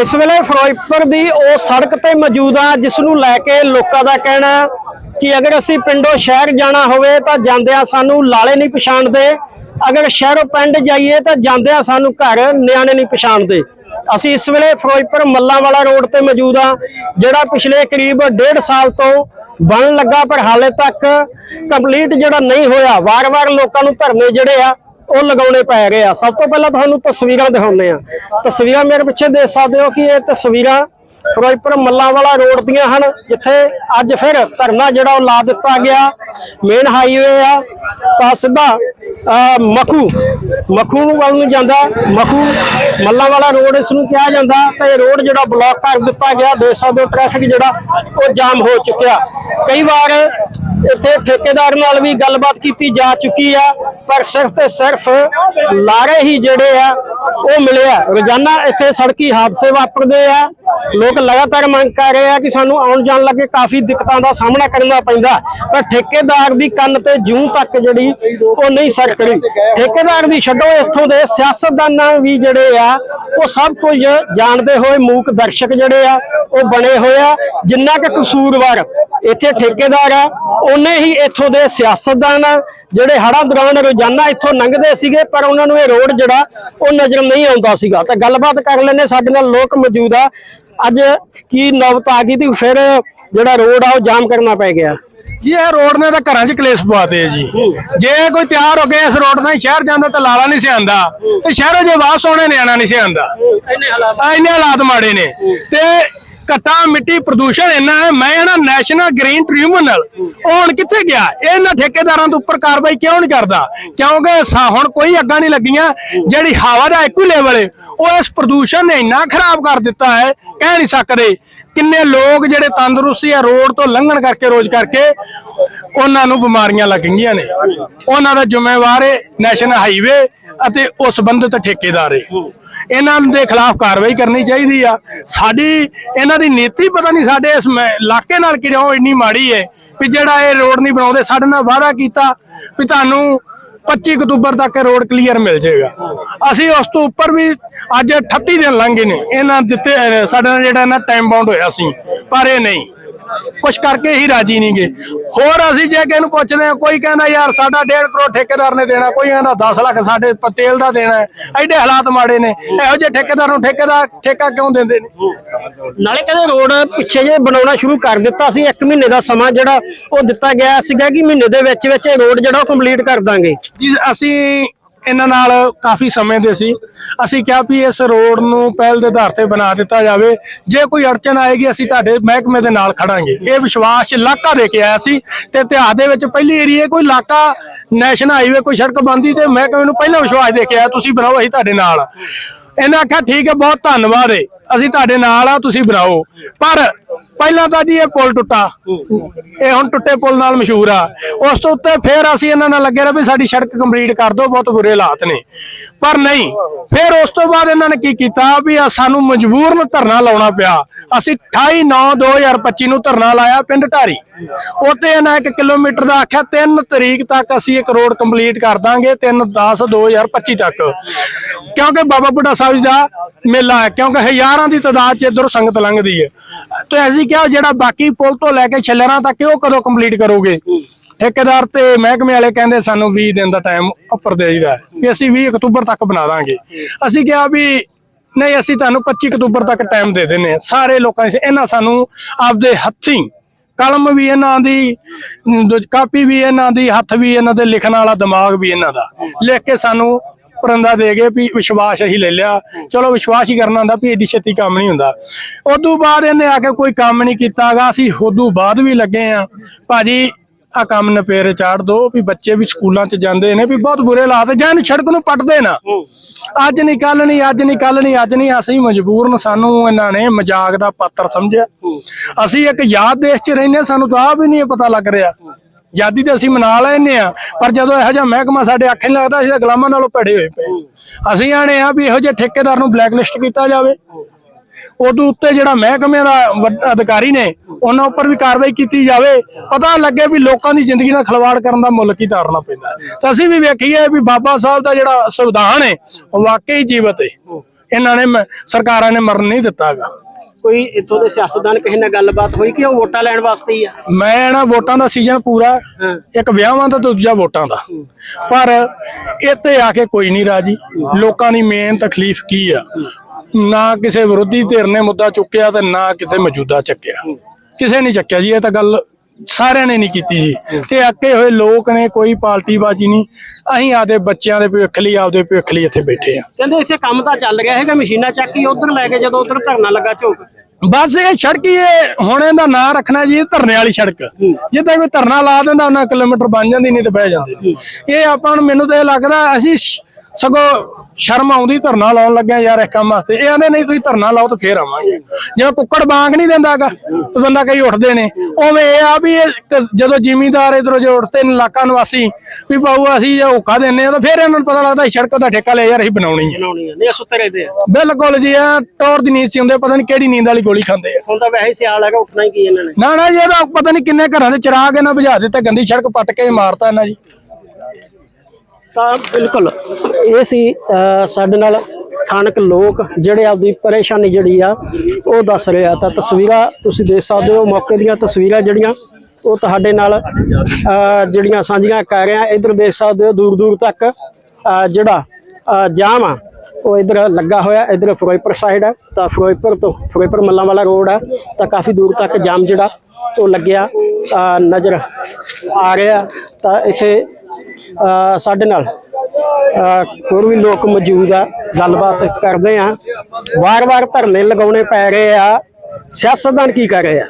ਇਸ ਵੇਲੇ ਫਿਰੋਜ਼ਪੁਰ ਦੀ ਉਹ ਸੜਕ ਤੇ ਮੌਜੂਦ ਆ, ਜਿਸ ਨੂੰ ਲੈ ਕੇ ਲੋਕਾਂ ਦਾ ਕਹਿਣਾ ਕਿ ਅਗਰ ਅਸੀਂ ਪਿੰਡੋਂ ਸ਼ਹਿਰ ਜਾਣਾ ਹੋਵੇ ਤਾਂ ਜਾਂਦਿਆਂ ਸਾਨੂੰ ਲਾਲੇ ਨਹੀਂ ਪਛਾਣਦੇ। ਅਗਰ ਸ਼ਹਿਰੋਂ ਪਿੰਡ ਜਾਈਏ ਤਾਂ ਜਾਂਦਿਆਂ ਸਾਨੂੰ ਘਰ ਨਿਆਣੇ ਨਹੀਂ ਪਛਾਣਦੇ। ਅਸੀਂ ਇਸ ਵੇਲੇ ਫਿਰੋਜ਼ਪੁਰ ਮੱਲਾਂਵਾਲਾ ਰੋਡ ਤੇ ਮੌਜੂਦ ਆ, ਜਿਹੜਾ ਪਿਛਲੇ ਕਰੀਬ ਡੇਢ ਸਾਲ ਤੋਂ ਬਣਨ ਲੱਗਾ, ਪਰ ਹਾਲੇ ਤੱਕ ਕੰਪਲੀਟ ਜਿਹੜਾ ਨਹੀਂ ਹੋਇਆ। ਵਾਰ-ਵਾਰ ਲੋਕਾਂ ਨੂੰ ਧਰਨੇ ਜਿਹੜੇ ਆ ਉਹ ਲਗਾਉਣੇ ਪੈ ਰਹੇ ਆ। ਸਭ ਤੋਂ ਪਹਿਲਾਂ ਤੁਹਾਨੂੰ ਤਸਵੀਰਾਂ ਦਿਖਾਉਂਦੇ ਆ। ਤਸਵੀਰਾਂ ਮੇਰੇ ਪਿੱਛੇ ਦੇਖ ਸਕਦੇ ਹੋ ਕਿ ਇਹ ਤਸਵੀਰਾਂ ਫਿਰੋਜ਼ਪੁਰ ਮੱਲਾਂਵਾਲਾ ਰੋਡ ਦੀਆਂ ਹਨ ਜਿੱਥੇ ਅੱਜ ਫਿਰ ਧਰਨਾ ਜਿਹੜਾ ਉਹ ਲਾ ਦਿੱਤਾ ਗਿਆ। ਮੇਨ ਹਾਈਵੇ ਆ ਤਾਂ ਸਿੱਧਾ ਅਹ, ਮਖੂ ਮਖੂ ਨੂੰ ਵੱਲ ਨੂੰ ਜਾਂਦਾ। ਮਖੂ ਮੱਲਾਂਵਾਲਾ ਰੋਡ ਇਸ ਨੂੰ ਕਿਹਾ ਜਾਂਦਾ ਤੇ ਇਹ ਰੋਡ ਜਿਹੜਾ ਬਲੌਕ ਕਰ ਦਿੱਤਾ ਗਿਆ। ਦੇਖ ਸਕਦੇ ਹੋ ਟ੍ਰੈਫਿਕ ਜਿਹੜਾ ਉਹ ਜਾਮ ਹੋ ਚੁੱਕਿਆ। ਕਈ ਵਾਰ ਇੱਥੇ ਠੇਕੇਦਾਰ ਨਾਲ ਵੀ ਗੱਲਬਾਤ ਕੀਤੀ ਜਾ ਚੁੱਕੀ ਆ, ਪਰ ਸਿਰਫ ਤੇ ਸਿਰਫ ਲਾਰੇ ਹੀ ਜਿਹੜੇ ਆ, ਉਹ ਮਿਲਿਆ ਰੋਜ਼ਾਨਾ ਇੱਥੇ ਸੜਕੀ ਹਾਦਸੇ ਵਾਪਰਦੇ ਆ। ਲੋਕ ਲਗਾਤਾਰ ਮੰਗ ਕਰ ਰਹੇ ਆ ਕਿ ਸਾਨੂੰ ਆਉਣ ਜਾਣ ਲੱਗੇ ਕਾਫੀ ਦਿੱਕਤਾਂ ਦਾ ਸਾਹਮਣਾ ਕਰਨਾ ਪੈਂਦਾ। ਪਰ ਠੇਕੇਦਾਰ ਦੀ ਕੰਨ ਤੇ ਜੂੰ ਤੱਕ ਜਿਹੜੀ, ਉਹ ਨਹੀਂ ਸਰਕੜੀ ਠੇਕੇਦਾਰ ਵੀ ਛੱਡੋ ਇੱਥੋਂ ਦੇ ਸਿਆਸਤਦਾਨਾਂ ਵੀ ਜਿਹੜੇ ਆ ਉਹ ਸਭ ਕੁਝ ਜਾਣਦੇ ਹੋਏ ਮੂਕ ਦਰਸ਼ਕ ਜਿਹੜੇ ਆ, ਉਹ ਬਣੇ ਹੋਏ ਆ। ਜਿੰਨਾ ਕਿ ਕਸੂਰਵਾਰ ਇੱਥੇ ਠੇਕੇਦਾਰ ਆ, ਉਹਨੇ ਹੀ ਇੱਥੋਂ ਦੇ ਸਿਆਸਤਦਾਨ ਆ, ਜਿਹੜੇ ਹੜ੍ਹਾਂ ਦੌਰਾਨ ਰੋਜ਼ਾਨਾ ਇੱਥੋਂ ਲੰਘਦੇ ਸੀਗੇ, ਪਰ ਉਹਨਾਂ ਨੂੰ ਇਹ ਰੋਡ ਜਿਹੜਾ, ਉਹ ਨਜ਼ਰ ਨਹੀਂ ਆਉਂਦਾ ਸੀਗਾ। ਤਾਂ ਗੱਲਬਾਤ ਕਰ ਲੈਣੇ ਸਾਡੇ ਨਾਲ ਲੋਕ ਮੌਜੂਦ ਆ। ਅੱਜ ਕੀ ਨੌਬਤ ਆ ਗਈ ਤੇ ਫਿਰ ਜਿਹੜਾ ਰੋਡ ਆ, ਉਹ ਜਾਮ ਕਰਨਾ ਪੈ ਗਿਆ। ਜੀ ਇਹ ਰੋਡ ਨੇ ਤਾਂ ਘਰਾਂ 'ਚ ਕਲੇਸ਼ ਪਵਾਤੇ ਜੀ। ਜੇ ਕੋਈ ਤਿਆਰ ਹੋ ਕੇ ਇਸ ਰੋਡ ਨਾਲ ਸ਼ਹਿਰ ਜਾਂਦਾ ਤਾਂ ਲਾਲਾ ਨਹੀਂ ਸੀ ਆਂਦਾ ਤੇ ਸ਼ਹਿਰੋਂ ਜੇ ਵਾਪਸ ਆਉਣੇ ਨਿਆਣਾ ਨਹੀਂ ਸੀ ਆਂਦਾ ਇੰਨੇ ਹਾਲਾਤ ਮਾੜੇ ਨੇ। ਤੇ ਘਟਾ ਮਿੱਟੀ ਪ੍ਰਦੂਸ਼ਣ ਇੰਨਾ ਹੈ ਮੈਂ ਨਾ ਨੈਸ਼ਨਲ ਗ੍ਰੀਨ ਟ੍ਰਿਬਿਊਨਲ ਉਹ ਹੁਣ ਕਿੱਥੇ ਗਿਆ? ਇਹਨਾਂ ਠੇਕੇਦਾਰਾਂ ਦੇ ਉੱਪਰ ਕਾਰਵਾਈ ਕਿਉਂ ਨਹੀਂ ਕਰਦਾ? ਕਿਉਂਕਿ ਹੁਣ ਕੋਈ ਅੱਗਾਂ ਨਹੀਂ ਲੱਗੀਆਂ ਜਿਹੜੀ ਹਵਾ ਦਾ ਇੱਕੋ ਲੈਵਲ ਹੈ ਉਹ ਇਸ ਪ੍ਰਦੂਸ਼ਣ ਨੇ ਇੰਨਾ ਖਰਾਬ ਕਰ ਦਿੱਤਾ ਹੈ ਕਹਿ ਨਹੀਂ ਸਕਦੇ। ਕਿੰਨੇ ਲੋਕ ਜਿਹੜੇ ਤੰਦਰੁਸਤੀ ਆ ਰੋਡ ਤੋਂ ਲੰਘਣ ਕਰਕੇ, ਰੋਜ਼ ਕਰਕੇ, ਉਹਨਾਂ ਨੂੰ ਬਿਮਾਰੀਆਂ ਲੱਗ ਗਈਆਂ ਨੇ। ਉਹਨਾਂ ਦਾ ਜ਼ਿੰਮੇਵਾਰ ਹੈ ਨੈਸ਼ਨਲ ਹਾਈਵੇ ਅਤੇ ਉਹ ਸੰਬੰਧਿਤ ਠੇਕੇਦਾਰ ਹੈ ਇਹਨਾਂ ਦੇ ਖਿਲਾਫ ਕਾਰਵਾਈ ਕਰਨੀ ਚਾਹੀਦੀ ਆ। ਸਾਡੀ, ਇਹਨਾਂ ਦੀ ਨੀਤੀ ਪਤਾ ਨਹੀਂ ਸਾਡੇ ਇਸ ਮ- ਇਲਾਕੇ ਨਾਲ ਕਿਉਂ ਇੰਨੀ ਮਾੜੀ ਹੈ ਵੀ ਜਿਹੜਾ ਇਹ ਰੋਡ ਨਹੀਂ ਬਣਾਉਂਦੇ, ਸਾਡੇ ਨਾਲ ਵਾਅਦਾ ਕੀਤਾ ਵੀ ਤੁਹਾਨੂੰ 25 ਅਕਤੂਬਰ ਤੱਕ ਇਹ ਰੋਡ ਕਲੀਅਰ ਮਿਲ ਜਾਏਗਾ। ਅਸੀਂ ਉਸ ਤੋਂ ਉੱਪਰ ਵੀ ਅੱਜ 38 ਦਿਨ ਲੰਘ ਗਏ ਨੇ। ਇਹਨਾਂ ਦਿੱਤੇ, ਅਹ ਸਾਡੇ ਨਾਲ ਜਿਹੜਾ ਇਹਨਾਂ ਟਾਈਮ ਬਾਉਂਡ ਹੋਇਆ ਸੀ, ਪਰ ਇਹ ਨਹੀਂ। ਕੁਛ ਕਰਕੇ ਹੀ ਰਾਜੀ ਨਹੀਂਗੇ। ਹੋਰ ਅਸੀਂ ਜੇ ਕਿਸੇ ਨੂੰ ਪੁੱਛਦੇ ਆ ਕੋਈ ਕਹਿੰਦਾ ਯਾਰ ਸਾਡਾ 1.5 ਕਰੋੜ ਠੇਕੇਦਾਰ ਨੇ ਦੇਣਾ ਕੋਈ ਕਹਿੰਦਾ 10 ਲੱਖ ਸਾਡੇ ਪ- ਤੇਲ ਦਾ ਦੇਣਾ ਹੈ। ਐਡੇ ਹਾਲਾਤ ਮਾੜੇ ਨੇ। ਇਹੋ ਜਿਹੇ ਠੇਕੇਦਾਰ ਨੂੰ ਠੇਕੇਦਾਰ ਠੇਕਾ ਕਿਉਂ ਦਿੰਦੇ ਨੇ? ਨਾਲੇ ਕਹਿੰਦੇ ਰੋਡ ਪਿੱਛੇ ਜੇ ਬਣਾਉਣਾ ਸ਼ੁਰੂ ਕਰ ਦਿੱਤਾ ਸੀ 1 ਮਹੀਨੇ ਦਾ ਸਮਾਂ ਜਿਹੜਾ ਉਹ ਦਿੱਤਾ ਗਿਆ ਸੀਗਾ ਕਿ ਮਹੀਨੇ ਦੇ ਵਿੱਚ ਵਿੱਚ ਇਹ ਰੋਡ ਜਿਹੜਾ ਉਹ ਕੰਪਲੀਟ ਕਰ ਦਾਂਗੇ। ਜੀ ਅਸੀਂ ਇਹਨਾਂ ਨਾਲ ਕਾਫੀ ਸਮੇਂ ਦੇ ਸੀ। ਅਸੀਂ ਕਿਹਾ ਵੀ ਇਸ ਰੋਡ ਨੂੰ ਪਹਿਲ ਦੇ ਆਧਾਰ ਤੇ ਬਣਾ ਦਿੱਤਾ ਜਾਵੇ। ਜੇ ਕੋਈ ਅੜਚਨ ਆਏਗੀ, ਅਸੀਂ ਤੁਹਾਡੇ ਮਹਿਕਮੇ ਦੇ ਨਾਲ ਖੜਾਂਗੇ। ਇਹ ਵਿਸ਼ਵਾਸ ਇਲਾਕਾ ਦੇ ਕੇ ਆਇਆ ਸੀ ਤੇ ਇਤਿਹਾਸ ਦੇ ਵਿੱਚ ਪਹਿਲੀ ਏਰੀਏ ਕੋਈ ਇਲਾਕਾ, ਨੈਸ਼ਨਲ ਹਾਈਵੇ, ਕੋਈ ਸੜਕ ਬੰਦੀ ਤੇ ਮਹਿਕਮੇ ਨੂੰ ਪਹਿਲਾਂ ਵਿਸ਼ਵਾਸ ਦੇ ਕੇ ਆਇਆ, ਤੁਸੀਂ ਬਣਾਓ, ਅਸੀਂ ਤੁਹਾਡੇ ਨਾਲ। ਆ। ਇਹਨਾਂ ਆਖਿਆ, ਠੀਕ ਹੈ, ਬਹੁਤ ਧੰਨਵਾਦ ਹੈ ਅਸੀਂ ਤੁਹਾਡੇ ਨਾਲ ਆ, ਤੁਸੀਂ ਬਣਾਓ। ਪਰ ਪਹਿਲਾਂ ਤਾਂ ਜੀ ਇਹ ਪੁਲ ਟੁੱਟਾ। ਇਹ ਹੁਣ ਟੁੱਟੇ ਪੁਲ ਨਾਲ ਮਸ਼ਹੂਰ ਆ। ਉਸ ਤੋਂ ਉੱਤੇ ਫੇਰ ਅਸੀਂ ਇਹਨਾਂ ਨਾਲ ਲੱਗੇ ਰਹੇ ਵੀ ਸਾਡੀ ਸੜਕ ਕੰਪਲੀਟ ਕਰ ਦਿਓ, ਬਹੁਤ ਬੁਰੇ ਹਾਲਾਤ ਨੇ। ਪਰ ਨਹੀਂ, ਫਿਰ ਉਸ ਤੋਂ ਬਾਅਦ ਇਹਨਾਂ ਨੇ ਕੀ ਕੀਤਾ ਵੀ ਆ ਸਾਨੂੰ ਮਜਬੂਰਨ ਧਰਨਾ ਲਾਉਣਾ ਪਿਆ। ਅਸੀਂ 28 9 2025 ਨੂੰ ਧਰਨਾ ਲਾਇਆ ਪਿੰਡ ਢਾਰੀ। ਉੱਥੇ ਇਹਨਾਂ 1 ਕਿਲੋਮੀਟਰ ਦਾ ਆਖਿਆ 3 ਤਰੀਕ ਤੱਕ ਅਸੀਂ ਇੱਕ ਰੋਡ ਕੰਪਲੀਟ ਕਰ ਦਾਂਗੇ 3 10 2025 ਤੱਕ। ਕਿਉਂਕਿ ਬਾਬਾ ਬੁੱਢਾ ਸਾਹਿਬ ਜੀ ਦਾ ਮੇਲਾ ਹੈ, ਕਿਉਂਕਿ ਹਜ਼ਾਰਾਂ ਦੀ ਤਾਦਾਦ 'ਚ ਇਧਰ ਸੰਗਤ ਲੰਘਦੀ ਹੈ। ਤੇ ਅਸੀਂ ਕਿਹਾ ਜਿਹੜਾ ਬਾਕੀ ਪੁਲ ਤੋਂ ਲੈ ਕੇ ਛੱਲਰਾਂ ਤੱਕ ਉਹ ਕਦੋਂ ਕੰਪਲੀਟ ਕਰੋਗੇ? ਠੇਕੇਦਾਰ ਤੇ ਮਹਿਕਮੇ ਵਾਲੇ ਕਹਿੰਦੇ ਸਾਨੂੰ 20 ਦਿਨ ਦਾ ਟਾਈਮ ਉੱਪਰ ਦੇ ਦਿਦਾ ਵੀ ਅਸੀਂ 20 ਅਕਤੂਬਰ ਤੱਕ ਬਣਾ ਦਾਂਗੇ। ਅਸੀਂ ਕਿਹਾ ਵੀ ਨਹੀਂ ਅਸੀਂ ਤੁਹਾਨੂੰ 25 ਅਕਤੂਬਰ ਤੱਕ ਟਾਈਮ ਦੇ ਦਿੰਨੇ ਸਾਰੇ ਲੋਕਾਂ ਨੇ ਇਹਨਾਂ ਸਾਨੂੰ ਆਪਦੇ ਹੱਥੀਂ ਕਲਮ ਵੀ ਇਹਨਾਂ ਦੀ ਕਾਪੀ ਵੀ ਇਹਨਾਂ ਦੀ ਹੱਥ ਵੀ ਇਹਨਾਂ ਦੇ ਲਿਖਣ ਵਾਲਾ ਦਿਮਾਗ ਵੀ ਇਹਨਾਂ ਦਾ। ਲਿਖ ਕੇ ਸਾਨੂੰ ਪਰੰਦਾ ਦੇ ਗਏ ਵੀ ਵਿਸ਼ਵਾਸ ਅਸੀਂ ਲੈ ਲਿਆ। ਚਲੋ ਵਿਸ਼ਵਾਸ ਹੀ ਕਰਨਾ ਹੁੰਦਾ ਵੀ ਏਡੀ ਛੇਤੀ ਕੰਮ ਨਹੀਂ ਹੁੰਦਾ। ਉਦੋਂ ਬਾਅਦ ਇਹਨੇ ਆ ਕੇ ਕੋਈ ਕੰਮ ਨਹੀਂ ਕੀਤਾਗਾ ਅਸੀਂ ਉਦੋਂ ਬਾਅਦ ਵੀ ਲੱਗੇ ਆ ਭਾਜੀ ਆ ਕੰਮ ਨਪੇਰੇ ਚਾੜ ਦੋ ਵੀ ਬੱਚੇ ਵੀ ਸਕੂਲਾਂ 'ਚ ਜਾਂਦੇ ਨੇ ਵੀ ਬਹੁਤ ਬੁਰੇ ਹਾਲਾਤ ਜਾਂ ਇਹਨੂੰ ਸੜਕ ਨੂੰ ਪੱਟਦੇ ਨਾ। ਅੱਜ ਨਹੀਂ ਕੱਲ ਨਹੀਂ ਅੱਜ ਨਹੀਂ ਕੱਲ ਨਹੀਂ ਅੱਜ ਨਹੀਂ ਅਸੀਂ ਮਜਬੂਰਨ ਸਾਨੂੰ ਇਹਨਾਂ ਨੇ ਮਜ਼ਾਕ ਦਾ ਪਾਤਰ ਸਮਝਿਆ। ਅਸੀਂ ਇੱਕ ਯਾਦ ਦੇਸ਼ 'ਚ ਰਹਿੰਦੇ ਸਾਨੂੰ ਤਾਂ ਆ ਵੀ ਨਹੀਂ ਪਤਾ ਲੱਗ ਰਿਹਾ। ਆਜ਼ਾਦੀ ਤੇ ਅਸੀਂ ਮਨਾ ਲੈਨੇ ਆ ਪਰ ਜਦੋਂ ਇਹੋ ਜਿਹਾ ਮਹਿਕਮਾ ਸਾਡੇ ਅੱਖੇ ਨਹੀਂ ਲੱਗਦਾ, ਅਸੀਂ ਤਾਂ ਗੁਲਾਮਾਂ ਨਾਲੋਂ ਭੜੇ ਹੋਏ ਪਏ ਅਸੀਂ ਆਣੇ ਆ ਵੀ ਇਹੋ ਜਿਹੇ ਠੇਕੇਦਾਰ ਨੂੰ ਬਲੈਕਲਿਸਟ ਕੀਤਾ ਜਾਵੇ। ਉਦੋਂ ਉੱਤੇ ਜਿਹੜਾ ਮਹਿਕਮੇ ਦਾ ਅਧਿਕਾਰੀ ਨੇ, ਉਹਨਾਂ ਉੱਪਰ ਵੀ ਕਾਰਵਾਈ ਕੀਤੀ ਜਾਵੇ। ਪਤਾ ਲੱਗੇ ਵੀ ਲੋਕਾਂ ਦੀ ਜ਼ਿੰਦਗੀ ਨਾਲ ਖਿਲਵਾੜ ਕਰਨ ਦਾ ਮੁੱਲ ਕੀ ਤਾਰਨਾ ਪੈਂਦਾ। ਹੈ। ਤਾਂ ਅਸੀਂ ਵੀ ਵੇਖੀਏ ਵੀ ਬਾਬਾ ਸਾਹਿਬ ਦਾ ਜਿਹੜਾ ਸੰਵਿਧਾਨ ਹੈ, ਉਹ ਵਾਕਈ ਜੀਵਤ ਹੈ। ਇਹਨਾਂ ਨੇ ਸਰਕਾਰਾਂ ਨੇ ਮਰਨ ਨਹੀਂ ਦਿੱਤਾ ਹੈਗਾ ਕੋਈ ਇੱਥੋਂ ਦੇ ਸਿਆਸਤਦਾਨ ਕਿਸੇ ਨਾਲ ਗੱਲਬਾਤ ਹੋਈ ਕਿ ਉਹ ਵੋਟਾਂ ਲੈਣ ਵਾਸਤੇ ਹੀ ਆ? ਮੈਂ ਨਾ ਵੋਟਾਂ ਦਾ ਸੀਜ਼ਨ ਪੂਰਾ ਇੱਕ ਵਿਆਹਾਂ ਦਾ ਤੇ ਦੂਜਾ ਵੋਟਾਂ ਦਾ। ਪਰ ਇੱਥੇ ਆ ਕੇ ਕੋਈ ਨਹੀਂ ਰਾਜੀ। ਲੋਕਾਂ ਦੀ ਮੇਨ ਤਕਲੀਫ ਕੀ ਆ? ਨਾ ਕਿਸੇ ਵਿਰੋਧੀ ਧਿਰ ਨੇ ਮੁੱਦਾ ਚੁੱਕਿਆ ਤੇ ਨਾ ਕਿਸੇ ਮੌਜੂਦਾ ਚੱਕਿਆ। ਕਿਸੇ ਨੇ ਚੱਕਿਆ ਜੀ ਇਹ ਤਾਂ ਗੱਲ ਸਾਰਿਆਂ ਨੇ ਨਹੀਂ ਕੀਤੀ ਜੀ। ਤੇ ਅੱਕੇ ਹੋਏ ਲੋਕ ਨੇ ਕੋਈ ਪਾਰਟੀਬਾਜੀ ਨਹੀਂ। ਅਸੀਂ ਆਪਦੇ ਬੱਚਿਆਂ ਦੇ ਭਵਿੱਖ ਲਈ ਆਪਦੇ ਭਵਿੱਖ ਲਈ ਇੱਥੇ ਬੈਠੇ ਆ ਕਹਿੰਦੇ ਇੱਥੇ ਕੰਮ ਤਾਂ ਚੱਲ ਰਿਹਾ ਹੈਗਾ ਮਸ਼ੀਨਾਂ ਚੱਕ ਕੇ ਉਧਰ ਲੈ ਕੇ ਜਦੋਂ ਉਧਰ ਧਰਨਾ ਲੱਗਾ ਝੋਕ। ਬਸ ਇਹ ਸੜਕ ਹੀ ਇਹ ਹੁਣ ਇਹਦਾ ਨਾਂ ਰੱਖਣਾ ਜੀ ਧਰਨੇ ਵਾਲੀ ਸੜਕ। ਜਿੱਦਾਂ ਕੋਈ ਧਰਨਾ ਲਾ ਦਿੰਦਾ ਉਹਨਾਂ ਕਿਲੋਮੀਟਰ ਬਣ ਜਾਂਦੀ ਨਹੀਂ ਤੇ ਬਹਿ ਜਾਂਦੇ। ਇਹ ਆਪਾਂ ਨੂੰ ਮੈਨੂੰ ਤਾਂ ਇਹ ਲੱਗਦਾ ਅਸੀਂ ਸਗੋਂ ਸ਼ਰਮ ਆਉਂਦੀ ਧਰਨਾ ਲਾਉਣ ਲੱਗਿਆ ਯਾਰ ਇਸ ਕੰਮ ਵਾਸਤੇ। ਇਹ ਆਂਦੇ ਨਹੀਂ ਤੁਸੀਂ ਧਰਨਾ ਲਾਓ ਤਾਂ ਫੇਰ ਆਵਾਂਗੇ। ਜਿਵੇਂ ਕੁੱਕੜ ਬਾਂਗ ਨਹੀਂ ਦਿੰਦਾਗਾ ਤੇ ਬੰਦਾ ਕਈ ਉੱਠਦੇ ਨੇ। ਉਵੇਂ ਇਹ ਆ ਵੀ ਜਦੋਂ ਜ਼ਿਮੀਂਦਾਰ ਇਧਰੋਂ ਜੋ ਉੱਠਦੇ ਨੇ ਇਲਾਕਾ ਨਿਵਾਸੀ ਵੀ ਬਾਊ ਅਸੀਂ ਜੇ ਹੋਕਾ ਦਿੰਨੇ ਆ ਤਾਂ ਫੇਰ ਇਹਨਾਂ ਨੂੰ ਪਤਾ ਲੱਗਦਾ ਸੜਕ ਦਾ ਠੇਕਾ ਲਿਆ ਯਾਰ ਅਸੀਂ ਬਣਾਉਣੀ ਹੈ ਨਹੀਂ ਸੁੱਤੇ ਰਹਿੰਦੇ ਆ। ਬਿਲਕੁਲ ਜੀ ਆ ਟੌਰ ਦੀ ਨੀਂਦ ਚ ਹੁੰਦੇ ਪਤਾ ਨਹੀਂ ਕਿਹੜੀ ਨੀਂਦ ਵਾਲੀ ਗੋਲੀ ਖਾਂਦੇ ਆ। ਹੁਣ ਤਾਂ ਵੈਸੇ ਸਿਆਲ ਹੈਗਾ ਉੱਠਣਾ ਹੀ ਕੀ ਇਹਨਾਂ ਨੇ। ਨਾ ਨਾ ਜੀ ਇਹਦਾ ਪਤਾ ਨਹੀਂ ਕਿੰਨੇ ਘਰਾਂ ਦੇ ਚਿਰਾਗ ਇਹਨਾਂ ਬੁਝਾ ਦਿੱਤੇ ਗੰਦੀ ਸੜਕ ਪੱਟ ਕੇ ਮਾਰਤਾ ਇਹਨਾਂ ਜੀ। ਤਾਂ ਬਿਲਕੁਲ ਇਹ ਸੀ ਸਾਡੇ ਨਾਲ ਸਥਾਨਕ ਲੋਕ ਜਿਹੜੇ ਆਪਦੀ ਪਰੇਸ਼ਾਨੀ ਜਿਹੜੀ ਆ, ਉਹ ਦੱਸ ਰਹੇ ਆ। ਤਾਂ ਤਸਵੀਰਾਂ ਤੁਸੀਂ ਦੇਖ ਸਕਦੇ ਹੋ, ਮੌਕੇ ਦੀਆਂ ਤਸਵੀਰਾਂ ਜਿਹੜੀਆਂ, ਉਹ ਤੁਹਾਡੇ ਨਾਲ ਜਿਹੜੀਆਂ ਸਾਂਝੀਆਂ ਕਰ ਰਹੇ। ਆ ਇਧਰ ਦੇਖ ਸਕਦੇ ਹੋ, ਦੂਰ ਦੂਰ ਤੱਕ ਜਿਹੜਾ ਜਾਮ ਆ, ਉਹ ਇਧਰ ਲੱਗਾ ਹੋਇਆ। ਇਧਰ ਫਿਰੋਜ਼ਪੁਰ ਸਾਈਡ ਹੈ ਤਾਂ ਫਿਰੋਜ਼ਪੁਰ ਤੋਂ ਫਿਰੋਜ਼ਪੁਰ ਮੱਲਾਂ ਵਾਲਾ ਰੋਡ ਹੈ ਤਾਂ ਕਾਫੀ ਦੂਰ ਤੱਕ ਜਾਮ ਜਿਹੜਾ, ਉਹ ਲੱਗਿਆ ਨਜ਼ਰ ਆ ਰਿਹਾ। ਤਾਂ ਇੱਥੇ ਸਾਡੇ ਨਾਲ ਹੋਰ ਵੀ ਲੋਕ ਮੌਜੂਦ ਆ, ਗੱਲਬਾਤ ਕਰਦੇ ਆ। ਵਾਰ-ਵਾਰ ਧਰਨੇ ਲਗਾਉਣੇ ਪੈ ਰਹੇ ਆ। ਸਿਆਸਤਦਾਨ ਕੀ ਕਰ ਰਹੇ ਆ?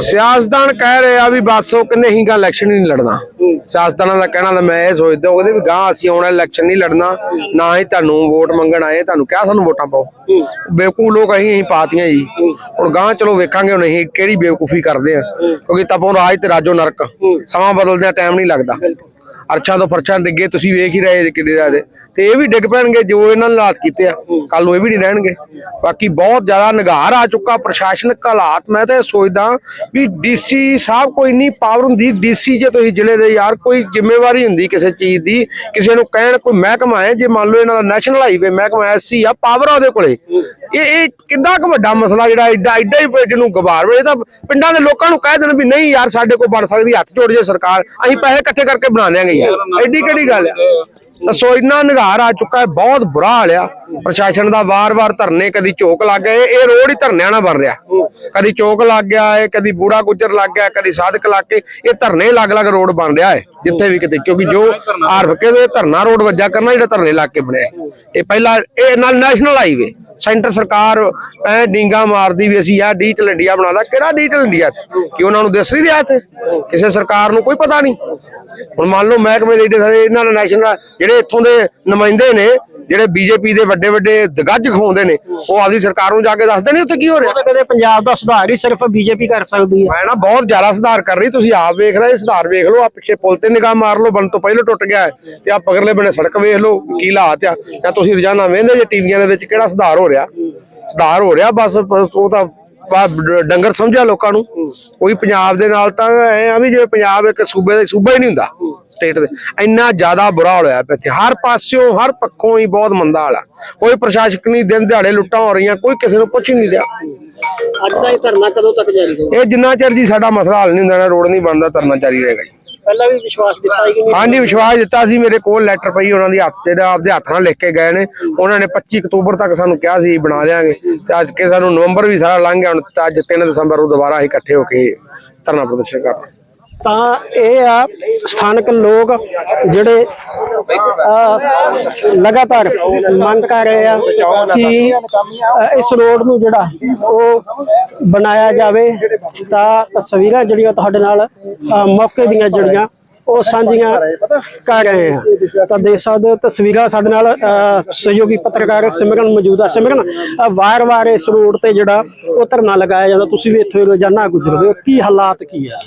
ਸਿਆਸਤਦਾਨ ਕਹਿ ਰਹੇ ਆ ਵੀ ਬਸ ਉਹ ਕਹਿੰਦੇ ਅਸੀਂ ਗਾਂ ਇਲੈਕਸ਼ਨ ਹੀ ਨਹੀਂ ਲੜਨਾ। ਸਿਆਸਤਦਾਨਾਂ ਦਾ ਕਹਿਣਾ ਤਾਂ ਮੈਂ ਇਹ ਸੋਚਦਾ ਉਹ ਕਹਿੰਦੇ ਵੀ ਗਾਂ ਅਸੀਂ ਆਉਣਾ ਇਲੈਕਸ਼ਨ ਨਹੀਂ ਲੜਨਾ, ਨਾ ਹੀ ਤੁਹਾਨੂੰ ਵੋਟ ਮੰਗਣ ਆਏ, ਤੁਹਾਨੂੰ ਕਿਹਾ ਸਾਨੂੰ ਵੋਟਾਂ ਪਾਓ। ਬੇਵਕੂਫ ਲੋਕ ਅਸੀਂ ਅਸੀਂ ਪਾਤੀਆਂ ਜੀ। ਹੁਣ ਗਾਂ ਚਲੋ ਵੇਖਾਂਗੇ ਹੁਣ ਅਸੀਂ ਕਿਹੜੀ ਬੇਵਕੂਫੀ ਕਰਦੇ ਆ। ਕਿਉਂਕਿ ਤਪੋਂ ਰਾਜ ਤੇ ਰਾਜੋ ਨਰਕ, ਸਮਾਂ ਬਦਲਦਿਆਂ ਟਾਈਮ ਨਹੀਂ ਲੱਗਦਾ। ਅਰਛਾਂ ਤੋਂ ਫਰਛਾਂ ਡਿੱਗੇ ਤੁਸੀਂ ਵੇਖ ਹੀ ਰਹੇ ਜੇ ਕਿੰਨੇ ਜ਼ਿਆਦੇ। ਤੇ ਇਹ ਵੀ ਡਿੱਗ ਪੈਣਗੇ ਜੋ ਇਹਨਾਂ ਨੇ ਹਾਲਾਤ ਕੀਤੇ ਆ। ਕੱਲ ਨੂੰ ਇਹ ਵੀ ਨਹੀਂ ਰਹਿਣਗੇ। ਬਾਕੀ ਬਹੁਤ ਜ਼ਿਆਦਾ ਨਿਗਾਰ ਆ ਚੁੱਕਾ ਪ੍ਰਸ਼ਾਸਨਿਕ ਹਾਲਾਤ। ਮੈਂ ਤਾਂ ਇਹ ਸੋਚਦਾ ਵੀ ਡੀਸੀ ਸਾਹਿਬ ਕੋਈ ਨਹੀਂ ਪਾਵਰ ਹੁੰਦੀ ਡੀਸੀ ਜੇ ਤੁਸੀਂ ਜ਼ਿਲ੍ਹੇ ਦੇ ਯਾਰ ਕੋਈ ਜ਼ਿੰਮੇਵਾਰੀ ਹੁੰਦੀ ਕਿਸੇ ਚੀਜ਼ ਦੀ, ਕਿਸੇ ਨੂੰ ਕਹਿਣ ਕੋਈ ਮਹਿਕਮਾ ਹੈ, ਜੇ ਮੰਨ ਲਓ ਇਹਨਾਂ ਦਾ ਨੈਸ਼ਨਲ ਹਾਈਵੇ ਮਹਿਕਮਾ ਐਸਸੀ ਆ ਪਾਵਰ ਆ ਉਹਦੇ ਕੋਲੇ। ਇਹ ਇਹ ਕਿੰਨਾ ਕੁ ਵੱਡਾ ਮਸਲਾ ਜਿਹੜਾ ਐਡਾ ਐਡਾ ਹੀ ਜਿਹਨੂੰ ਗਵਾਰ ਵੇ। ਤਾਂ ਪਿੰਡਾਂ ਦੇ ਲੋਕਾਂ ਨੂੰ ਕਹਿ ਦੇਣ ਵੀ ਨਹੀਂ ਯਾਰ ਸਾਡੇ ਕੋਲ ਬਣ ਸਕਦੀ, ਹੱਥ ਜੋੜ ਜੇ ਸਰਕਾਰ, ਅਸੀਂ ਪੈਸੇ ਇਕੱਠੇ ਕਰਕੇ ਬਣਾ ਦਿਆਂਗੇ ਯਾਰ। ਐਡੀ ਕਿਹੜੀ ਗੱਲ ਆ? ਦੱਸੋ ਇੰਨਾ ਨਿਗਾਰ ਆ ਚੁੱਕਾ ਹੈ ਬਹੁਤ ਬੁਰਾ ਹਾਲ ਆ। ਪ੍ਰਸ਼ਾਸਨ ਦਾ ਵਾਰ-ਵਾਰ ਧਰਨੇ ਕਦੀ ਚੌਕ ਲੱਗ ਗਏ, ਇਹ ਰੋਡ ਹੀ ਧਰਨਿਆਂ ਨਾਲ ਬਣ ਰਿਹਾ। ਕਦੀ ਚੌਕ ਲੱਗ ਗਿਆ ਹੈ ਕਦੀ ਬੂੜਾ ਗੁੱਜਰ ਲੱਗ ਗਿਆ, ਕਦੀ ਸਾਧਕ ਲੱਗ ਕੇ ਇਹ ਧਰਨੇ ਅਲੱਗ-ਅਲੱਗ ਰੋਡ ਬਣ ਰਿਹਾ ਹੈ ਜਿੱਥੇ ਵੀ ਕਿਤੇ, ਕਿਉਂਕਿ ਜੋ ਆਰਫਕੇ ਦੇ ਧਰਨਾ ਰੋਡ ਵੱਜਾ ਕਰਨਾ, ਜਿਹੜਾ ਧਰਨੇ ਲੱਗ ਕੇ ਬਣਿਆ ਇਹ ਪਹਿਲਾਂ, ਇਹ ਨਾਲ ਨੈਸ਼ਨਲ ਹਾਈਵੇ ਸੈਂਟਰ ਸਰਕਾਰ ਐ ਡਿੰਗਾ ਮਾਰਦੀ ਵੀ ਅਸੀਂ ਆ ਡਿਜੀਟਲ ਇੰਡੀਆ ਬਣਾਦਾ ਕਿਹੜਾ ਡਿਜੀਟਲ ਇੰਡੀਆ ਕਿ ਉਹਨਾਂ ਨੂੰ ਦਿਸ ਨਹੀਂ ਰਿਹਾ ਇੱਥੇ? ਕਿਸੇ ਸਰਕਾਰ ਨੂੰ ਕੋਈ ਪਤਾ ਨਹੀਂ। ਹੁਣ ਮੰਨ ਲਓ ਮਹਿਕਮੇ ਦੇ ਇਹਨਾਂ ਨੇ ਨੈਸ਼ਨਲ ਜਿਹੜੇ ਇੱਥੋਂ ਦੇ ਨੁਮਾਇੰਦੇ ਨੇ ਜਿਹੜੇ ਬੀਜੇਪੀ ਦੇ ਵੱਡੇ ਵੱਡੇ ਦਿਗੱਜ ਖਵਾਉਂਦੇ ਨੇ ਉਹ ਆਪਦੀ ਸਰਕਾਰ ਨੂੰ ਜਾ ਕੇ ਦੱਸਦੇ ਨੇ ਉੱਥੇ ਕੀ ਹੋ ਰਿਹਾ? ਕਹਿੰਦੇ ਪੰਜਾਬ ਦਾ ਸੁਧਾਰ ਹੀ ਸਿਰਫ ਬੀਜੇਪੀ ਕਰ ਸਕਦੀ ਹੈ। ਮੈਂ ਨਾ ਬਹੁਤ ਜ਼ਿਆਦਾ ਸੁਧਾਰ ਕਰ ਰਹੀ ਤੁਸੀਂ ਆਪ ਵੇਖ ਰਹੇ ਸੁਧਾਰ ਵੇਖ ਲਓ ਆ ਪਿੱਛੇ ਪੁਲ ਤੇ ਨਿਗਾਹ ਮਾਰ ਲਓ ਬਣ ਤੋਂ ਪਹਿਲਾਂ ਟੁੱਟ ਗਿਆ ਤੇ ਆ ਪਗਰਲੇ ਬਣੇ ਸੜਕ ਵੇਖ ਲਓ ਕੀ ਹਾਲਾਤ ਆ। ਜਾਂ ਤੁਸੀਂ ਰੋਜ਼ਾਨਾ ਵੇਖਦੇ ਜੇ ਟੀਵੀਆਂ ਦੇ ਵਿੱਚ ਕਿਹੜਾ ਸੁਧਾਰ ਹੋ ਰਿਹਾ? ਸੁਧਾਰ ਹੋ ਰਿਹਾ ਬਸ ਉਹ ਤਾਂ ਡੰਗਰ ਸਮਝਿਆ ਲੋਕਾਂ ਨੂੰ। ਕੋਈ ਪੰਜਾਬ ਦੇ ਨਾਲ ਤਾਂ ਐ ਆ ਵੀ ਜਿਵੇਂ ਪੰਜਾਬ ਇੱਕ ਸੂਬੇ ਦਾ ਸੂਬਾ ਹੀ ਨਹੀਂ ਹੁੰਦਾ। ਸਟੇਟ ਦੇ। ਇੰਨਾ ਜ਼ਿਆਦਾ ਬੁਰਾ ਹੋਇਆ ਪਿਆ ਇੱਥੇ। ਹਰ ਪਾਸਿਓਂ ਹਰ ਪੱਖੋਂ ਹੀ ਬਹੁਤ ਮੰਦਾ ਹਾਲ ਆ। ਕੋਈ ਪ੍ਰਸ਼ਾਸਕ ਨਹੀਂ ਦਿਨ ਦਿਹਾੜੇ ਲੁੱਟਾਂ ਹੋ ਰਹੀਆਂ ਕੋਈ ਕਿਸੇ ਨੂੰ ਪੁੱਛ ਨਹੀਂ ਰਿਹਾ। ਅੱਜ ਦਾ ਇਹ ਧਰਨਾ ਕਦੋਂ ਤੱਕ ਜਾਰੀ ਰਹੇਗਾ? ਇਹ ਜਿੰਨਾ ਚਿਰ ਜੀ ਸਾਡਾ ਮਸਲਾ ਹੱਲ ਨਹੀਂ ਹੁੰਦਾ ਨਾ ਰੋਡ ਨਹੀਂ ਬਣਦਾ ਧਰਨਾ ਜਾਰੀ ਰਹੇਗਾ ਜੀ। ਪਹਿਲਾਂ ਵੀ ਵਿਸ਼ਵਾਸ ਦਿੱਤਾ ਸੀ ਹਾਂਜੀ ਵਿਸ਼ਵਾਸ ਦਿੱਤਾ ਸੀ। ਮੇਰੇ ਕੋਲ ਲੈਟਰ ਪਈ ਉਹਨਾਂ ਦੀ ਹੱਥ ਤੇ ਆਪਦੇ ਹੱਥ ਨਾਲ ਲਿਖ ਕੇ ਗਏ ਨੇ। ਉਹਨਾਂ ਨੇ 25 ਅਕਤੂਬਰ ਤੱਕ ਸਾਨੂੰ ਕਿਹਾ ਸੀ ਬਣਾ ਦੇਾਂਗੇ ਤੇ ਅੱਜ ਕੇ ਸਾਨੂੰ ਨਵੰਬਰ ਵੀ ਸਾਰਾ ਲੰਘ ਗਿਆ ਹੁਣ ਅੱਜ 3 ਦਸੰਬਰ ਨੂੰ ਦੁਬਾਰਾ ਅਸੀਂ ਇਕੱਠੇ ਹੋ ਕੇ ਧਰਨਾ ਪ੍ਰਦਰਸ਼ਨ ਕਰਨਾ। ਤਾਂ ਇਹ ਆ ਸਥਾਨਕ ਲੋਕ ਜਿਹੜੇ ਲਗਾਤਾਰ ਮੰਗ ਕਰ ਰਹੇ ਆ ਕਿ ਇਸ ਰੋਡ ਨੂੰ ਜਿਹੜਾ ਉਹ ਬਣਾਇਆ ਜਾਵੇ ਤਾਂ ਤਸਵੀਰਾਂ ਜਿਹੜੀਆਂ ਤੁਹਾਡੇ ਨਾਲ ਮੌਕੇ ਦੀਆਂ ਜਿਹੜੀਆਂ ਉਹ ਸਾਂਝੀਆਂ ਕਰ ਰਹੇ ਆ। ਤਾਂ ਦੇਖ ਸਕਦੇ ਹੋ ਤਸਵੀਰਾਂ ਸਾਡੇ ਨਾਲ ਸਹਿਯੋਗੀ ਪੱਤਰਕਾਰ ਸਿਮਰਨ ਮੌਜੂਦ ਆ। ਸਿਮਰਨ ਵਾਰ-ਵਾਰ ਇਸ ਰੋਡ ਤੇ ਜਿਹੜਾ ਉਹ ਧਰਨਾ ਲਗਾਇਆ ਜਾਂਦਾ। ਤੁਸੀਂ ਵੀ ਇੱਥੇ ਰੋਜ਼ਾਨਾ ਗੁਜ਼ਰਦੇ ਹੋ। ਕੀ ਹਾਲਾਤ ਕੀ ਆ?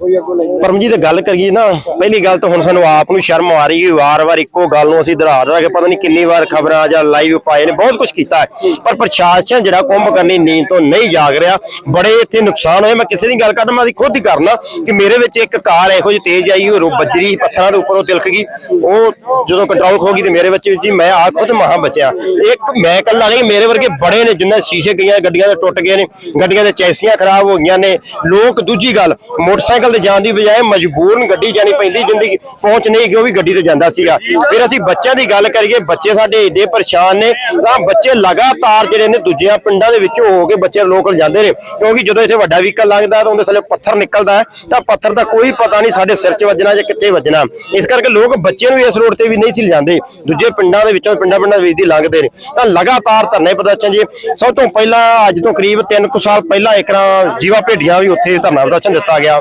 ਪਰਮਜੀਤ, ਗੱਲ ਕਰੀਏ ਨਾ, ਪਹਿਲੀ ਗੱਲ ਤਾਂ ਹੁਣ ਸਾਨੂੰ ਆਪ ਨੂੰ ਸ਼ਰਮ ਆ ਰਹੀ ਹੈ ਵਾਰ-ਵਾਰ ਇੱਕੋ ਗੱਲ ਨੂੰ ਅਸੀਂ ਦੁਹਰਾ ਦੁਹਰਾ ਕੇ ਪਤਾ ਨਹੀਂ ਕਿੰਨੀ ਵਾਰ ਖਬਰਾਂ ਜਾਂ ਲਾਈਵ ਪਾਏ ਨੇ, ਬਹੁਤ ਕੁਝ ਕੀਤਾ ਹੈ। ਪਰ ਪ੍ਰਸ਼ਾਸਨ ਜਿਹੜਾ ਕੁੰਭ ਕਰਨੀ ਨੀਂਦ ਤੋਂ ਨਹੀਂ ਜਾਗ ਰਿਹਾ, ਬੜੇ ਇੱਥੇ ਨੁਕਸਾਨ ਹੋਏ, ਮੈਂ ਕਿਸੇ ਦੀ ਗੱਲ ਕਰਦਾ, ਮੈਂ ਖੁਦ ਹੀ ਕਰਨਾ ਕਿ ਮੇਰੇ ਵਿੱਚ ਇੱਕ ਕਾਰ ਇਹੋ ਜਿਹੀ ਤੇਜ਼ ਆਈ, ਉਹ ਬੱਜਰੀ ਪੱਥਰਾਂ ਦੇ ਉੱਪਰੋਂ ਤਿਲਕ ਗਈ, ਉਹ ਜਦੋਂ ਕੰਟਰੋਲ ਖੋ ਗਈ ਤੇ ਮੇਰੇ ਵਿੱਚ ਜੀ, ਮੈਂ ਆ ਖੁਦ ਮਹਾ ਬਚਿਆ। ਇੱਕ, ਮੈਂ ਇਕੱਲਾ ਨਹੀਂ, ਮੇਰੇ ਵਰਗੇ ਬੜੇ ਨੇ ਜਿੰਨਾ ਸ਼ੀਸ਼ੇ ਗਈਆਂ, ਗੱਡੀਆਂ ਦੇ ਟੁੱਟ ਗਏ ਨੇ, ਗੱਡੀਆਂ ਦੇ ਚੈਸੀਆਂ ਖਰਾਬ ਹੋ ਗਈਆਂ ਨੇ, ਲੋਕ ਦੂਜੀ ਗੱਲ, ਮੋਟਰਸਾਈਕਲ ਤੇ ਜਾਣ ਦੀ ਬਜਾਏ ਮਜਬੂਰਨ ਗੱਡੀ ਜਾਣੀ ਪੈਂਦੀ, ਜਿੰਦੀ ਪਹੁੰਚ ਨਹੀਂ ਕਿ ਉਹ ਵੀ ਗੱਡੀ ਤੇ ਜਾਂਦਾ ਸੀਗਾ। ਫਿਰ ਅਸੀਂ ਬੱਚਿਆਂ ਦੀ ਗੱਲ ਕਰੀਏ, ਬੱਚੇ ਸਾਡੇ ਏਡੇ ਪਰੇਸ਼ਾਨ ਨੇ, ਤਾਂ ਬੱਚੇ ਲਗਾਤਾਰ ਜਿਹੜੇ ਨੇ ਦੂਜਿਆਂ ਪਿੰਡਾਂ ਦੇ ਵਿੱਚੋਂ ਹੋ ਕੇ ਬੱਚੇ ਲੋਕਲ ਜਾਂਦੇ ਨੇ। ਕਿਉਂਕਿ ਜਦੋਂ ਇੱਥੇ ਵੱਡਾ ਵਹੀਕਲ ਲੰਘਦਾ ਤਾਂ ਉਹਦੇ ਥੱਲੇ ਪੱਥਰ ਨਿਕਲਦਾ ਤਾਂ ਪੱਥਰ ਦਾ ਕੋਈ ਪਤਾ ਨਹੀਂ ਸਾਡੇ ਸਿਰ 'ਚ ਵੱਜਣਾ ਜਾਂ ਕਿੱਥੇ ਵੱਜਣਾ। ਇਸ ਕਰਕੇ ਲੋਕ ਬੱਚੇ ਨੂੰ ਇਸ ਰੋਡ ਤੇ ਵੀ ਨਹੀਂ ਸੀ ਲਿਜਾਂਦੇ। ਦੂਜੇ ਪਿੰਡਾਂ ਦੇ ਵਿੱਚੋਂ, ਪਿੰਡਾਂ ਪਿੰਡਾਂ ਦੇ ਵਿੱਚ ਦੀ ਲੰਘਦੇ ਨੇ। ਤਾਂ ਲਗਾਤਾਰ ਧਰਨੇ ਪ੍ਰਦਰਸ਼ਨ ਜੀ, ਸਭ ਤੋਂ ਪਹਿਲਾਂ ਅੱਜ ਤੋਂ ਕਰੀਬ 3 ਕੁ ਸਾਲ ਪਹਿਲਾਂ ਇੱਕ ਜੀਵਾ ਭੇਡੀਆਂ ਵੀ ਉੱਥੇ ਧਰਨਾ ਪ੍ਰਦਰਸ਼ਨ ਦਿੱਤਾ ਗਿਆ।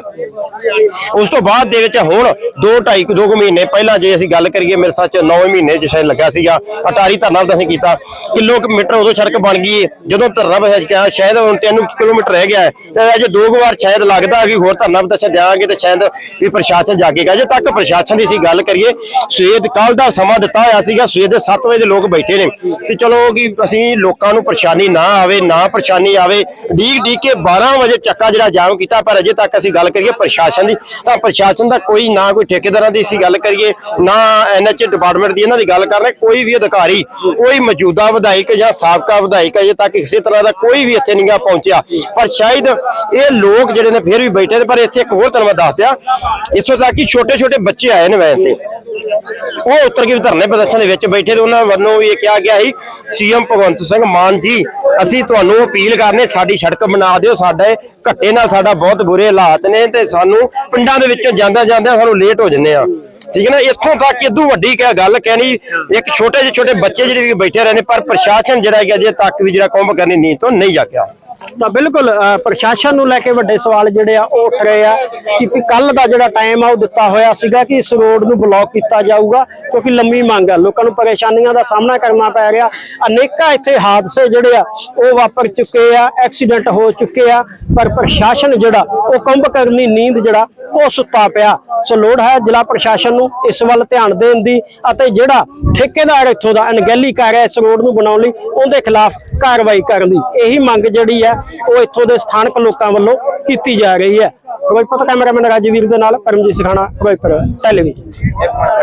ਉਸ ਤੋਂ ਬਾਅਦ ਦੇ ਵਿੱਚ ਹੁਣ 2 2.5 2 ਮਹੀਨੇ ਪਹਿਲਾਂ ਜੇ ਅਸੀਂ ਗੱਲ ਕਰੀਏ, ਮੇਰੇ ਸੱਚ 9 ਮਹੀਨੇ ਜਿਸ ਸ਼ਾਇਦ ਲੱਗਾ ਸੀਗਾ। ਅਟਾਰੀ ਧਰਨਾ ਪ੍ਰਦਰਸ਼ਨ ਕੀਤਾ। ਕਿਲੋਮੀਟਰ ਉਦੋਂ ਸੜਕ ਬਣ ਗਈ ਜਦੋਂ ਧਰਨਾ ਪ੍ਰਦਰਸ਼ਨ ਕਿਹਾ, ਸ਼ਾਇਦ ਹੁਣ 3 ਕਿਲੋਮੀਟਰ ਰਹਿ ਗਿਆ ਤੇ ਅਜੇ ਦੋ ਕੁ ਵਾਰ ਸ਼ਾਇਦ ਲੱਗਦਾ ਕਿ ਹੋਰ ਧਰਨਾ ਪ੍ਰਦਰਸ਼ਨ ਦਿਆਂਗੇ ਤੇ ਸ਼ਾਇਦ ਵੀ ਪ੍ਰਸ਼ਾਸਨ ਜਾਗੇਗਾ। ਅਜੇ ਤੱਕ ਪ੍ਰਸ਼ਾਸਨ ਦੀ ਅਸੀਂ ਗੱਲ ਕਰੀਏ, ਸਵੇਰ ਕੱਲ ਦਾ ਸਮਾਂ ਦਿੱਤਾ ਹੋਇਆ ਸੀਗਾ, ਸਵੇਰ ਦੇ 7 ਵਜੇ ਦੇ ਲੋਕ ਬੈਠੇ ਨੇ। ਤੇ ਚਲੋ ਕਿ ਅਸੀਂ ਲੋਕਾਂ ਨੂੰ ਪਰੇਸ਼ਾਨੀ ਨਾ ਆਵੇ, ਨਾ ਪਰੇਸ਼ਾਨੀ ਆਵੇ, ਡੀਕ ਡੀਕ ਕੇ 12 ਵਜੇ ਚੱਕਾ ਜਿਹੜਾ ਜਾਮ ਕੀਤਾ, ਪਰ ਅਜੇ ਤੱਕ ਅਸੀਂ ਗੱਲ ਕਰੀਏ ਪ੍ਰਸ਼ਾਸਨ ਦੀ। ਤਾਂ ਪ੍ਰਸ਼ਾਸਨ ਦਾ ਕੋਈ ਨਾ ਕੋਈ ਠੇਕੇਦਾਰਾਂ ਦੀ ਅਸੀਂ ਗੱਲ ਕਰੀਏ, ਨਾ ਐਨਐਚ ਡਿਪਾਰਟਮੈਂਟ ਦੀ ਇਹਨਾਂ ਦੀ ਗੱਲ ਕਰਨੇ, ਕੋਈ ਵੀ ਅਧਿਕਾਰੀ, ਕੋਈ ਮੌਜੂਦਾ ਵਿਧਾਇਕ ਜਾਂ ਸਾਬਕਾ ਵਿਧਾਇਕ ਅਜੇ ਤੱਕ ਕਿਸੇ ਤਰ੍ਹਾਂ ਦਾ ਕੋਈ ਵੀ ਇੱਥੇ ਨਹੀਂ ਗਾ ਪਹੁੰਚਿਆ। ਪਰ ਸ਼ਾਇਦ ਇਹ ਲੋਕ ਜਿਹੜੇ ਨੇ ਫਿਰ ਵੀ ਬੈਠੇ ਨੇ, ਪਰ ਇੱਥੇ ਇੱਕ ਹੋਰ ਤੁਹਾਨੂੰ ਮੈਂ ਦੱਸ ਦਿਆਂ, ਇੱਥੋਂ ਤੱਕ ਕਿ ਛੋਟੇ ਛੋਟੇ ਬੱਚੇ ਆਏ ਨੇ ਵੈਨ ਤੇ। ਉਹ ਉੱਤਰ ਕੇ ਧਰਨੇ ਪ੍ਰਦਰਸ਼ਨ ਦੇ ਵਿੱਚ ਬੈਠੇ ਨੇ, ਉਹਨਾਂ ਵੱਲੋਂ ਵੀ ਇਹ ਕਿਹਾ ਗਿਆ ਸੀ, ਸੀਐਮ ਭਗਵੰਤ ਸਿੰਘ ਮਾਨ ਜੀ ਅਸੀਂ ਤੁਹਾਨੂੰ ਅਪੀਲ ਕਰਨੇ, ਸਾਡੀ ਸੜਕ ਬਣਾ ਦਿਓ, ਸਾਡੇ ਘੱਟੇ ਨਾਲ ਸਾਡਾ ਬਹੁਤ ਬੁਰੇ ਹਾਲਾਤ ਨੇ ਤੇ ਸਾਨੂੰ ਪਿੰਡਾਂ ਦੇ ਵਿੱਚੋਂ ਜਾਂਦਾ ਜਾਂਦਿਆਂ ਸਾਨੂੰ ਲੇਟ ਹੋ ਜੰਨੇ ਆ। ਠੀਕ ਹੈ ਨਾ, ਇੱਥੋਂ ਤੱਕ ਇਦੋਂ ਵੱਡੀ ਕਿਆ ਗੱਲ ਕਹਿਣੀ ਇੱਕ ਛੋਟੇ ਜਿਹੇ ਛੋਟੇ ਬੱਚੇ ਜਿਹੜੇ ਵੀ ਬੈਠੇ ਰਹੇ ਨੇ ਪਰ ਪ੍ਰਸ਼ਾਸਨ ਜਿਹੜਾ ਹੈਗਾ ਅਜੇ ਤੱਕ ਵੀ ਜਿਹੜਾ ਕੁੰਭ ਕਰਨੀ ਨੀਂਦ ਤੋਂ ਨਹੀਂ ਜਾਗਿਆ। ਤਾਂ ਬਿਲਕੁਲ ਪ੍ਰਸ਼ਾਸਨ ਨੂੰ ਲੈ ਕੇ ਵੱਡੇ ਸਵਾਲ ਜਿਹੜੇ ਆ ਉਹ ਉੱਠ ਰਹੇ ਆ ਕਿ ਕੱਲ ਦਾ ਜਿਹੜਾ ਟਾਈਮ ਆ ਉਹ ਦਿੱਤਾ ਹੋਇਆ ਸੀਗਾ ਕਿ ਇਸ ਰੋਡ ਨੂੰ ਬਲੌਕ ਕੀਤਾ ਜਾਊਗਾ, ਕਿਉਂਕਿ ਲੰਮੀ ਮੰਗ ਆ। ਲੋਕਾਂ ਨੂੰ ਪਰੇਸ਼ਾਨੀਆਂ ਦਾ ਸਾਹਮਣਾ ਕਰਨਾ ਪੈ ਰਿਹਾ। ਅਨੇਕਾਂ ਇੱਥੇ ਹਾਦਸੇ ਜਿਹੜੇ ਆ, ਉਹ ਵਾਪਰ ਚੁੱਕੇ ਆ ਐਕਸੀਡੈਂਟ ਹੋ ਚੁੱਕੇ ਆ, ਪਰ ਪ੍ਰਸ਼ਾਸਨ ਜਿਹੜਾ, ਉਹ ਕੰਬ ਕਰਨੀ ਨੀਂਦ ਜਿਹੜਾ, ਉਹ ਸੁੱਤਾ ਪਿਆ। ਸੋ ਲੋੜ ਹੈ ਜ਼ਿਲ੍ਹਾ ਪ੍ਰਸ਼ਾਸਨ ਨੂੰ ਇਸ ਵੱਲ ਧਿਆਨ ਦੇਣ ਦੀ ਅਤੇ ਜਿਹੜਾ ਠੇਕੇਦਾਰ ਇੱਥੋਂ ਦਾ ਅਣਗਹਿਲੀ ਕਰ ਰਿਹਾ ਇਸ ਰੋਡ ਨੂੰ ਬਣਾਉਣ ਲਈ, ਉਹਦੇ ਖਿਲਾਫ ਕਾਰਵਾਈ ਕਰਨ ਦੀ। ਇਹੀ ਮੰਗ ਜਿਹੜੀ ਹੈ ਹੈ, ਉਹ ਇੱਥੋਂ ਦੇ ਸਥਾਨਕ ਲੋਕਾਂ ਵੱਲੋਂ ਕੀਤੀ ਜਾ ਰਹੀ ਹੈ। ਫਿਰੋਜ਼ਪੁਰ ਤੋਂ ਕੈਮਰਾਮੈਨ ਰਾਜਵੀਰ ਦੇ ਨਾਲ ਪਰਮਜੀਤ ਸਿਖਾਣਾ ਫਿਰੋਜ਼ਪੁਰ ਟੈਲੀਵਿਜ਼ਨ।